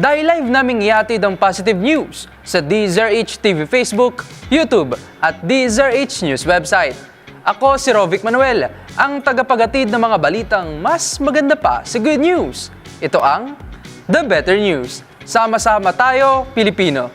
Dahil live naming ihatid ang positive news sa DZRH TV Facebook, YouTube at DZRH News website. Ako si Rovic Manuel, ang tagapagatid ng mga balitang mas maganda pa sa good news. Ito ang The Better News. Sama-sama tayo, Pilipino.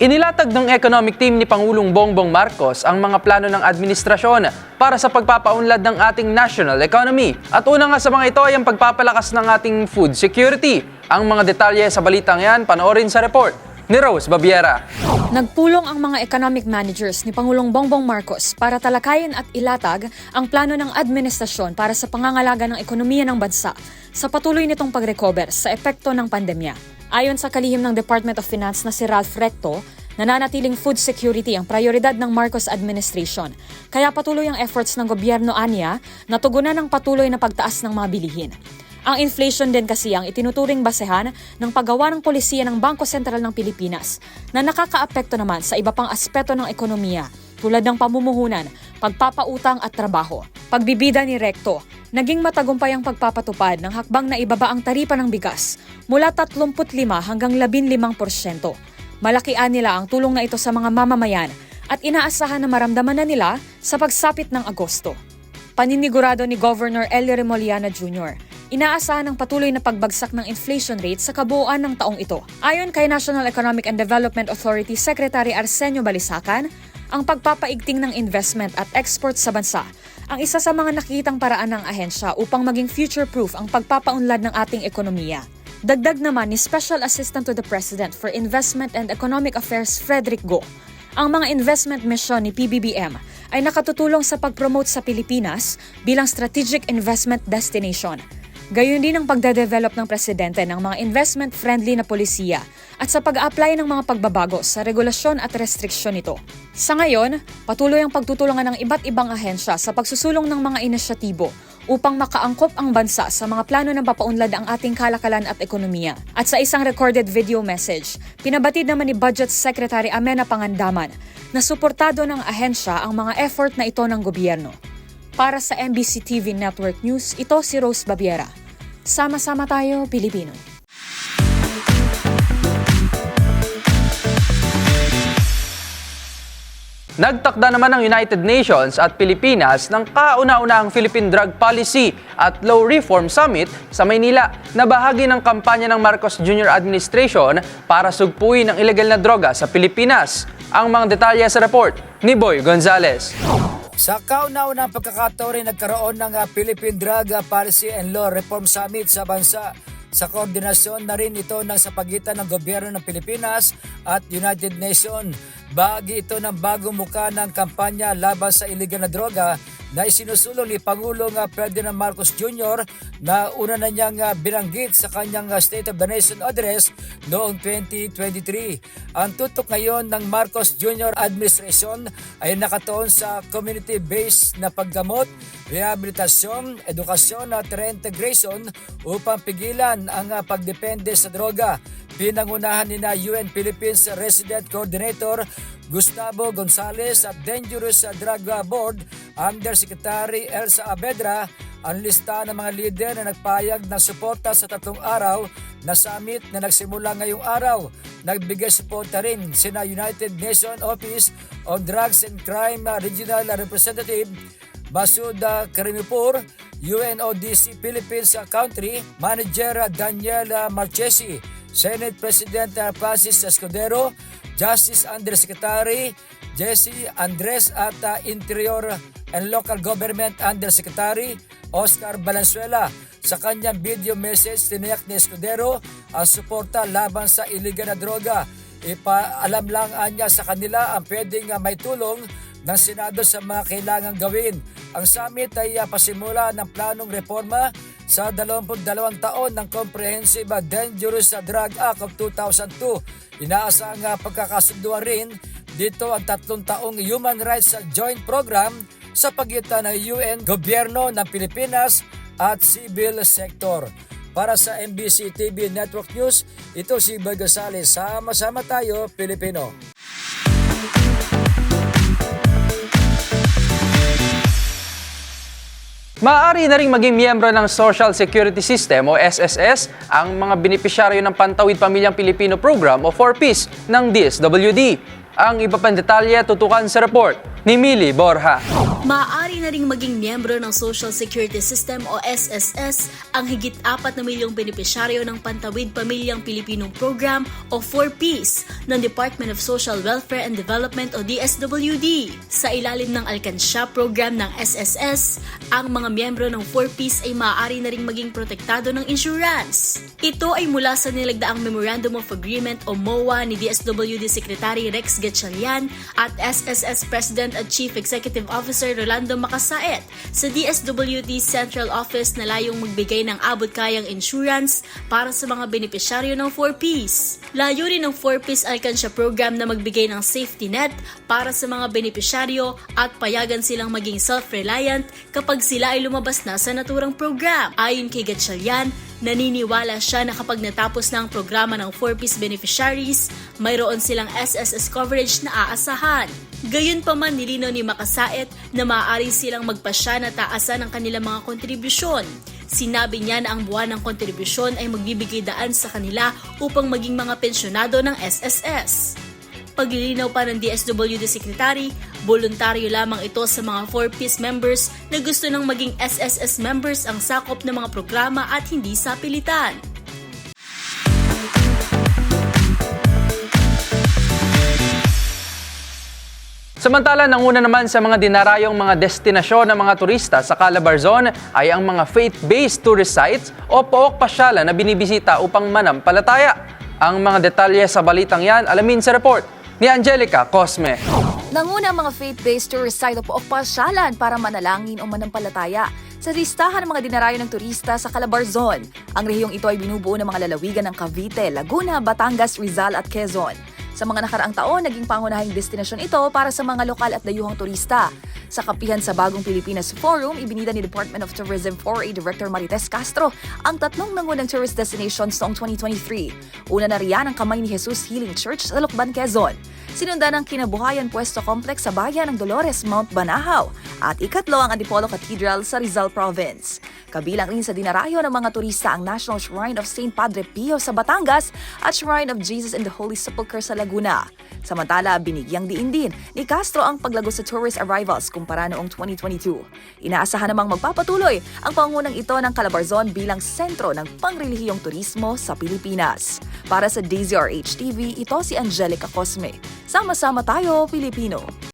Inilatag ng economic team ni Pangulong Bongbong Marcos ang mga plano ng administrasyon para sa pagpapaunlad ng ating national economy. At una nga sa mga ito ay ang pagpapalakas ng ating food security. Ang mga detalye sa balitang yan, panoorin sa report ni Rose Babiera. Nagpulong ang mga economic managers ni Pangulong Bongbong Marcos para talakayin at ilatag ang plano ng administrasyon para sa pangangalaga ng ekonomiya ng bansa sa patuloy nitong pag-recover sa epekto ng pandemya. Ayon sa kalihim ng Department of Finance na si Ralph Recto, nananatiling food security ang prioridad ng Marcos administration. Kaya patuloy ang efforts ng gobyerno anya na tugunan ng patuloy na pagtaas ng mga bilihin. Ang inflation din kasi ang itinuturing basehan ng paggawa ng polisiya ng Bangko Sentral ng Pilipinas na nakakaapekto naman sa iba pang aspeto ng ekonomiya tulad ng pamumuhunan, pagpapautang at trabaho. Pagbibida ni Recto, naging matagumpay ang pagpapatupad ng hakbang na ibaba ang taripa ng bigas mula 35 hanggang 15%. Malakian nila ang tulong na ito sa mga mamamayan at inaasahan na maramdaman na nila sa pagsapit ng Agosto. Paninigurado ni Governor Elio Remoliana Jr. Inaasahan ang patuloy na pagbagsak ng inflation rate sa kabuuan ng taong ito. Ayon kay National Economic and Development Authority Secretary Arsenio Balisacan, ang pagpapaigting ng investment at export sa bansa ang isa sa mga nakitang paraan ng ahensya upang maging future-proof ang pagpapaunlad ng ating ekonomiya. Dagdag naman ni Special Assistant to the President for Investment and Economic Affairs Frederick Go, ang mga investment mission ni PBBM ay nakatutulong sa pag-promote sa Pilipinas bilang strategic investment destination. Gayon din ang pagde-develop ng presidente ng mga investment-friendly na polisiya at sa pag-apply ng mga pagbabago sa regulasyon at restriksyon nito. Sa ngayon, patuloy ang pagtutulungan ng iba't ibang ahensya sa pagsusulong ng mga inisyatibo upang makaangkop ang bansa sa mga plano ng papaunlad ang ating kalakalan at ekonomiya. At sa isang recorded video message, pinabatid naman ni Budget Secretary Amena Pangandaman na suportado ng ahensya ang mga effort na ito ng gobyerno. Para sa MBC TV Network News, ito si Rose Babiera. Sama-sama tayo, Pilipino. Nagtakda naman ng United Nations at Pilipinas ng kauna-unahang Philippine Drug Policy at Law Reform Summit sa Maynila na bahagi ng kampanya ng Marcos Jr. Administration para sugpuin ang ilegal na droga sa Pilipinas. Ang mga detalye sa report ni Boy Gonzales. Sa kauna-unang pagkakataon rin nagkaroon ng uh, Philippine Drug uh, Policy and Law Reform Summit sa bansa. Sa koordinasyon na rin ito ng sa pagitan ng gobyerno ng Pilipinas at United Nations. Bahagi ito ng bagong muka ng kampanya laban sa iligal na droga na isinusulong ni Pangulong Ferdinand Marcos Jr. na una na niyang uh, binanggit sa kanyang uh, State of the Nation address noong 2023. Ang tutok ngayon ng Marcos Jr. administration ay nakatuon sa community-based na paggamot, rehabilitasyon, edukasyon at reintegration upang pigilan ang uh, pagdepende sa droga. Pinangunahan ni na UN Philippines Resident Coordinator Gustavo Gonzales at Dangerous Drug Board Undersecretary Elsa Abedra ang lista ng mga lider na nagpayag ng suporta sa tatlong araw na summit na nagsimula ngayong araw. Nagbigay suporta rin sina United Nations Office on Drugs and Crime Regional Representative Basuda Karimipur, UNODC Philippines Country Manager Daniel Marchesi, Senate President uh, Francis Escudero, Justice Undersecretary Jesse Andres at uh, Interior and Local Government Undersecretary Oscar Valenzuela. Sa kanyang video message, tiniyak ni Escudero ang suporta laban sa iligal na droga. Ipaalam lang anya sa kanila ang pwedeng uh, may tulong ng Senado sa mga kailangang gawin. Ang summit ay uh, pasimula ng planong reforma sa 22 taon ng Comprehensive Dangerous Drug Act of 2002. Inaasang uh, pagkakasunduan rin dito ang tatlong taong Human Rights Joint Program sa pagitan ng UN, gobyerno ng Pilipinas at civil sector. Para sa MBC TV Network News, ito si Gonzales. Sama-sama tayo, Pilipino. Maaari na ring maging miyembro ng Social Security System o SSS ang mga benepisyaryo ng Pantawid Pamilyang Pilipino Program o 4Ps ng DSWD. Ang iba pang detalye tutukan sa report ni Mili Borja. Maaari na ring maging miyembro ng Social Security System o SSS ang higit 4 na milyong benepisyaryo ng Pantawid Pamilyang Pilipinong Program o 4Ps ng Department of Social Welfare and Development o DSWD. Sa ilalim ng Alkansya program ng SSS, ang mga miyembro ng 4Ps ay maaari na ring maging protektado ng insurance. Ito ay mula sa nilagdaang Memorandum of Agreement o MOA ni DSWD Secretary Rex Gatchalian at SSS President at Chief Executive Officer Rolando Macasaet sa DSWD Central Office na layong magbigay ng abot-kayang insurance para sa mga benepisyaryo ng 4Ps. Layunin ng 4Ps Alkansya program na magbigay ng safety net para sa mga benepisyaryo at payagan silang maging self-reliant kapag sila ay lumabas na sa naturang program. Ayon kay Gatchalian, naniniwala siya na kapag natapos na ang programa ng 4Ps beneficiaries, mayroon silang SSS coverage na aasahan. Gayunpaman nilino ni Makasaet na maaari silang magpasya na taasan ang kanilang mga kontribusyon. Sinabi niya na ang buwan ng kontribusyon ay magbibigay daan sa kanila upang maging mga pensyonado ng SSS. Paglilinaw pa ng DSWD Secretary, voluntaryo lamang ito sa mga 4-piece members na gusto ng maging SSS members ang sakop ng mga programa at hindi sa pilitan. Samantala, nanguna naman sa mga dinarayong mga destinasyon ng mga turista sa Calabarzon ay ang mga faith-based tourist sites o pook pasyalan na binibisita upang manampalataya. Ang mga detalye sa balitang yan, alamin sa report ni Angelica Cosme. Nanguna ang mga faith-based tourist site o pasyalan para manalangin o manampalataya sa listahan ng mga dinarayo ng turista sa Calabarzon. Ang rehiyong ito ay binubuo ng mga lalawigan ng Cavite, Laguna, Batangas, Rizal at Quezon. Sa mga nakaraang taon, naging pangunahing destinasyon ito para sa mga lokal at dayuhang turista. Sa kapihan sa Bagong Pilipinas Forum, ibinida ni Department of Tourism 4A Director Marites Castro ang tatlong nangunang tourist destinations noong 2023. Una na riyan ang Kamay ni Jesus Healing Church sa Lukban, Quezon. Sinundan ang Kinabuhayan Puesto Complex sa bayan ng Dolores, Mount Banahaw. At ikatlo ang Antipolo Cathedral sa Rizal Province. Kabilang rin sa dinarayo ng mga turista ang National Shrine of St. Padre Pio sa Batangas at Shrine of Jesus in the Holy Sepulchre sa Laguna. Samantala, binigyang diin din ni Castro ang paglago sa tourist arrivals kumpara noong 2022. Inaasahan namang magpapatuloy ang pangunang ito ng Calabarzon bilang sentro ng pangrelihiyong turismo sa Pilipinas. Para sa DZRH TV, ito si Angelica Cosme. Sama-sama tayo, Pilipino!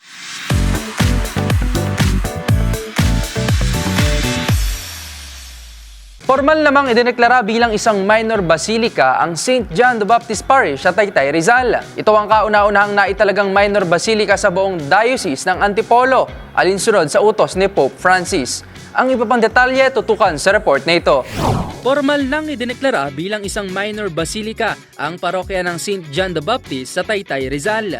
Formal namang idineklara bilang isang minor basilica ang St. John the Baptist Parish sa Taytay, Rizal. Ito ang kauna-unahang naitalagang minor basilica sa buong diocese ng Antipolo, alinsunod sa utos ni Pope Francis. Ang iba pang detalye tutukan sa report na ito. Formal nang idineklara bilang isang minor basilica ang parokya ng St. John the Baptist sa Taytay, Rizal.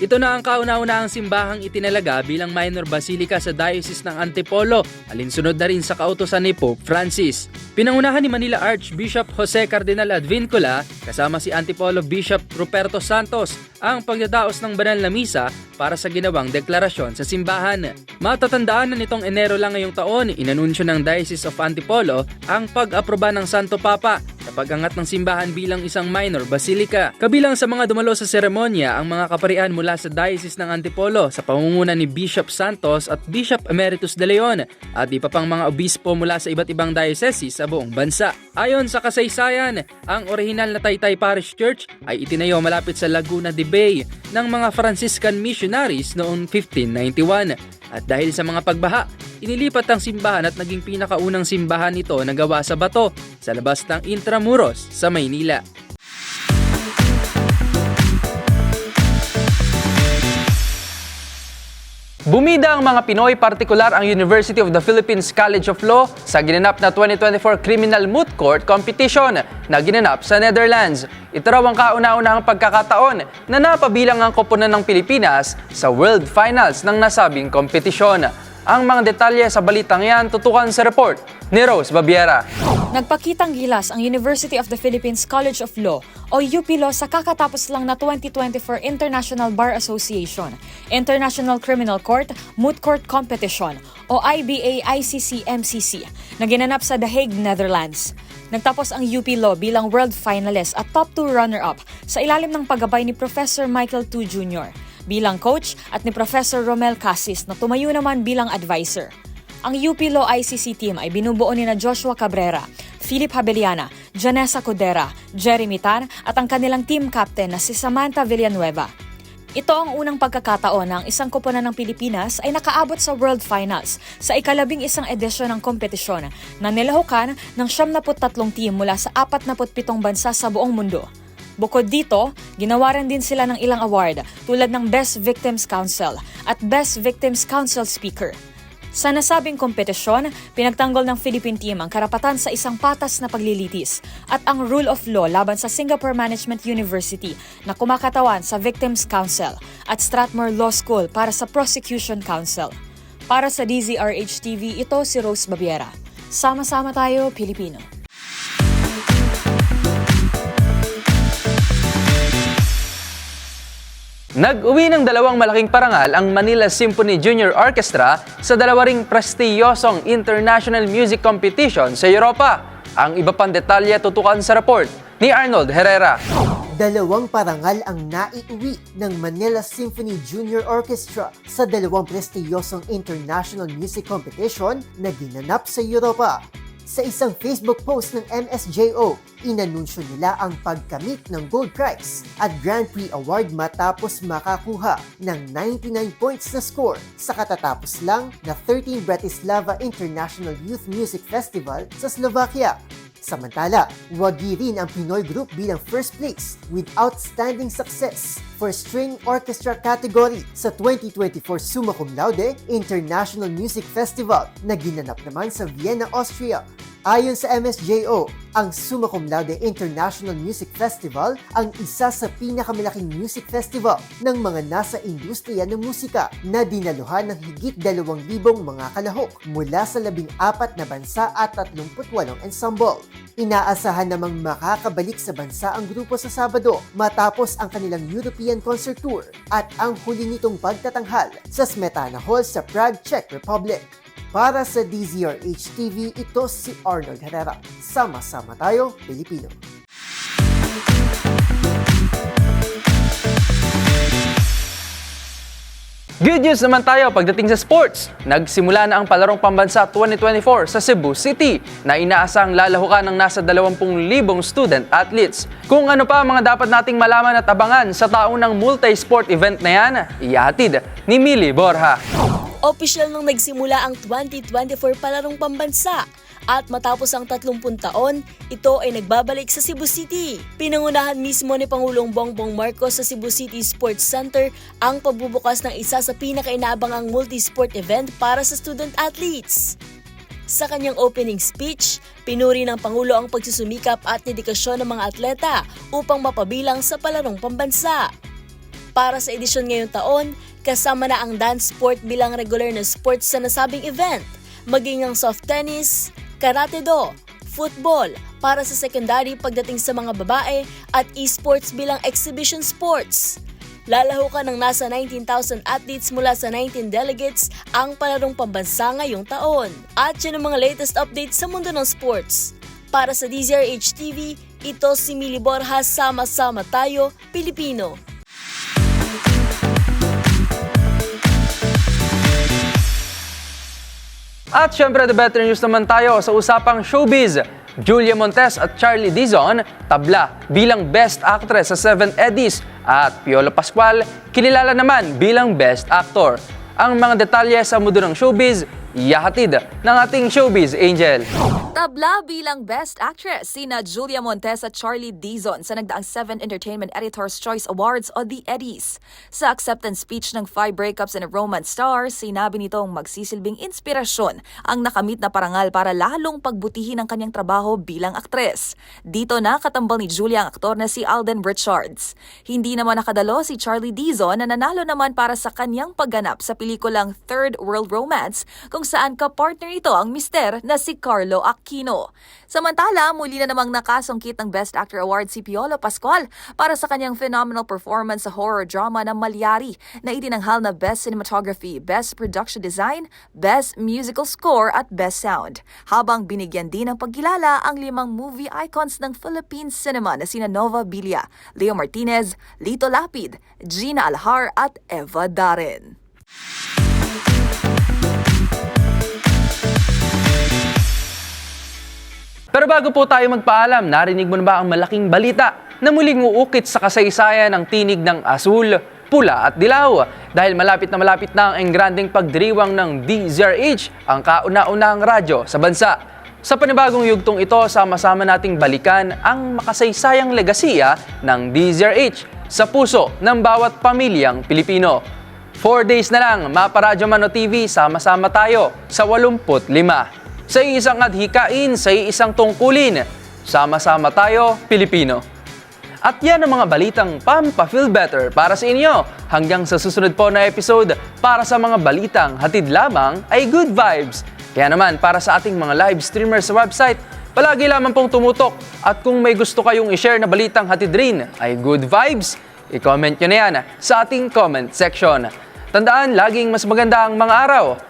Ito na ang kauna-unahang simbahang itinalaga bilang minor basilica sa Diocese ng Antipolo, alinsunod na rin sa kautosan ni Pope Francis. Pinangunahan ni Manila Archbishop Jose Cardinal Advincula kasama si Antipolo Bishop Ruperto Santos ang pagdadaos ng banal na misa para sa ginawang deklarasyon sa simbahan. Matatandaan na nitong Enero lang ngayong taon, inanunsyo ng Diocese of Antipolo ang pag-aproba ng Santo Papa sa pag-angat ng simbahan bilang isang minor basilica. Kabilang sa mga dumalo sa seremonya ang mga kaparian mula sa Diocese ng Antipolo sa pamumuno ni Bishop Santos at Bishop Emeritus De Leon at iba pang mga obispo mula sa iba't ibang diocese sa buong bansa. Ayon sa kasaysayan, ang orihinal na Taytay Parish Church ay itinayo malapit sa Laguna de Bay ng mga Franciscan missionaries noong 1591. At dahil sa mga pagbaha, inilipat ang simbahan at naging pinakaunang simbahan ito na gawa sa bato sa labas ng Intramuros sa Maynila. Bumida ang mga Pinoy, partikular ang University of the Philippines College of Law sa ginanap na 2024 Criminal Moot Court Competition na ginanap sa Netherlands. Ito raw ang kauna-unahang pagkakataon na napabilang ang koponan ng Pilipinas sa World Finals ng nasabing kompetisyon. Ang mga detalye sa balitang yan tutukan sa report ni Rose Babiera. Nagpakitang gilas ang University of the Philippines College of Law o UP Law sa kakatapos lang na 2024 International Bar Association, International Criminal Court, Moot Court Competition o IBA ICC MCC na ginanap sa The Hague, Netherlands. Nagtapos ang UP Law bilang world finalist at top 2 runner-up sa ilalim ng paggabay ni Professor Michael Tu Jr. bilang coach at ni Professor Romel Casis na tumayo naman bilang advisor. Ang UP Law ICC team ay binubuo ni na Joshua Cabrera, Philip Habeliana, Janessa Codera, Jeremy Tan at ang kanilang team captain na si Samantha Villanueva. Ito ang unang pagkakataon na ang isang koponan ng Pilipinas ay nakaabot sa World Finals sa ikalabing isang edisyon ng kompetisyon na nilahukan ng 73 team mula sa 47 bansa sa buong mundo. Bukod dito, ginawaran din sila ng ilang award tulad ng Best Victims Council at Best Victims Council Speaker. Sa nasabing kompetisyon, pinagtanggol ng Philippine team ang karapatan sa isang patas na paglilitis at ang rule of law laban sa Singapore Management University na kumakatawan sa Victims Council at Strathmore Law School para sa Prosecution Council. Para sa DZRH TV, ito si Rose Babiera. Sama-sama tayo, Pilipino. Nag-uwi ng dalawang malaking parangal ang Manila Symphony Junior Orchestra sa dalawa ring prestiyosong international music competition sa Europa. Ang iba pang detalye tutukan sa report ni Arnold Herrera. Dalawang parangal ang naiuwi ng Manila Symphony Junior Orchestra sa dalawang prestiyosong international music competition na ginanap sa Europa. Sa isang Facebook post ng MSJO, inanunsyo nila ang pagkamit ng Gold Prize at Grand Prix Award matapos makakuha ng 99 points na score sa katatapos lang na 13 Bratislava International Youth Music Festival sa Slovakia. Samantala, wagi rin ang Pinoy group bilang first place with outstanding success for string orchestra category sa 2024 Summa Cum Laude International Music Festival na ginanap naman sa Vienna, Austria. Ayon sa MSJO, ang Summa Cum Laude International Music Festival ang isa sa pinakamalaking music festival ng mga nasa industriya ng musika na dinaluhan ng higit 2,000 mga kalahok mula sa 14 na bansa at 38 ensemble. Inaasahan namang makakabalik sa bansa ang grupo sa Sabado matapos ang kanilang European Concert Tour at ang huli nitong pagtatanghal sa Smetana Hall sa Prague, Czech Republic. Para sa DZRH TV, ito si Arnold Herrera. Sama-sama tayo, Pilipino. Good news naman tayo pagdating sa sports. Nagsimula na ang palarong pambansa 2024 sa Cebu City na inaasang lalahukan ng nasa 20,000 student athletes. Kung ano pa mga dapat nating malaman at abangan sa taong ng multi-sport event na yan, ihatid ni Mili Borja. Opisyal nung nagsimula ang 2024 palarong pambansa at matapos ang 30 taon, ito ay nagbabalik sa Cebu City. Pinangunahan mismo ni Pangulong Bongbong Marcos sa Cebu City Sports Center ang pagbubukas ng isa sa pinakainaabangang multi-sport event para sa student athletes. Sa kanyang opening speech, pinuri ng Pangulo ang pagsusumikap at dedikasyon ng mga atleta upang mapabilang sa palarong pambansa. Para sa edisyon ngayong taon, kasama na ang dance sport bilang regular na sports sa nasabing event, maging ang soft tennis, karate do, football para sa secondary pagdating sa mga babae at esports bilang exhibition sports. Lalahukan ng nasa 19,000 athletes mula sa 19 delegates ang palarong pambansa ngayong taon. At yun ang mga latest updates sa mundo ng sports. Para sa DZRH TV, ito si Mili Borjas, Sama-sama Tayo, Pilipino. At syempre, the better news naman tayo sa usapang showbiz. Julia Montes at Charlie Dizon, tabla bilang Best Actress sa 7 Eddies at Piolo Pascual, kililala naman bilang Best Actor. Ang mga detalye sa mundo ng showbiz, iyahatid ng ating showbiz angel. Tabla bilang Best Actress sina Julia Montes at Charlie Dizon sa nagdaang 7 Entertainment Editor's Choice Awards o the Eddies. Sa acceptance speech ng Five Breakups and a Romance Star, sinabi nitong magsisilbing inspirasyon ang nakamit na parangal para lalong pagbutihin ang kanyang trabaho bilang aktres. Dito na katambal ni Julia ang aktor na si Alden Richards. Hindi naman nakadalo si Charlie Dizon na nanalo naman para sa kanyang pagganap sa pelikulang Third World Romance kung saan kapartner nito ang mister na si Carlo Aquino. Samantala, muli na namang nakasungkit ng Best Actor Award si Piolo Pascual para sa kanyang phenomenal performance sa horror drama na Malyari na itinanghal na Best Cinematography, Best Production Design, Best Musical Score at Best Sound. Habang binigyan din ng pagkilala ang limang movie icons ng Philippine cinema na sina Nova Bilia, Leo Martinez, Lito Lapid, Gina Alhar at Eva Darren. Pero bago po tayo magpaalam, narinig mo na ba ang malaking balita na muling uukit sa kasaysayan ng tinig ng asul, pula at dilaw? Dahil malapit na malapit na ang engranding pagdiriwang ng DZRH, ang kauna-unahang radyo sa bansa. Sa panibagong yugtong ito, sama-sama nating balikan ang makasaysayang legasiya ng DZRH sa puso ng bawat pamilyang Pilipino. Four days na lang, Maparadyo Mano TV, sama-sama tayo sa 85. Sa isang adhikain, sa isang tungkulin, sama-sama tayo, Pilipino. At yan ang mga balitang Pampa-Feel Better para sa inyo. Hanggang sa susunod po na episode, para sa mga balitang hatid lamang ay good vibes. Kaya naman, para sa ating mga live streamers sa website, palagi lamang pong tumutok. At kung may gusto kayong i-share na balitang hatid rin ay good vibes, i-comment nyo na yan sa ating comment section. Tandaan, laging mas maganda ang mga araw.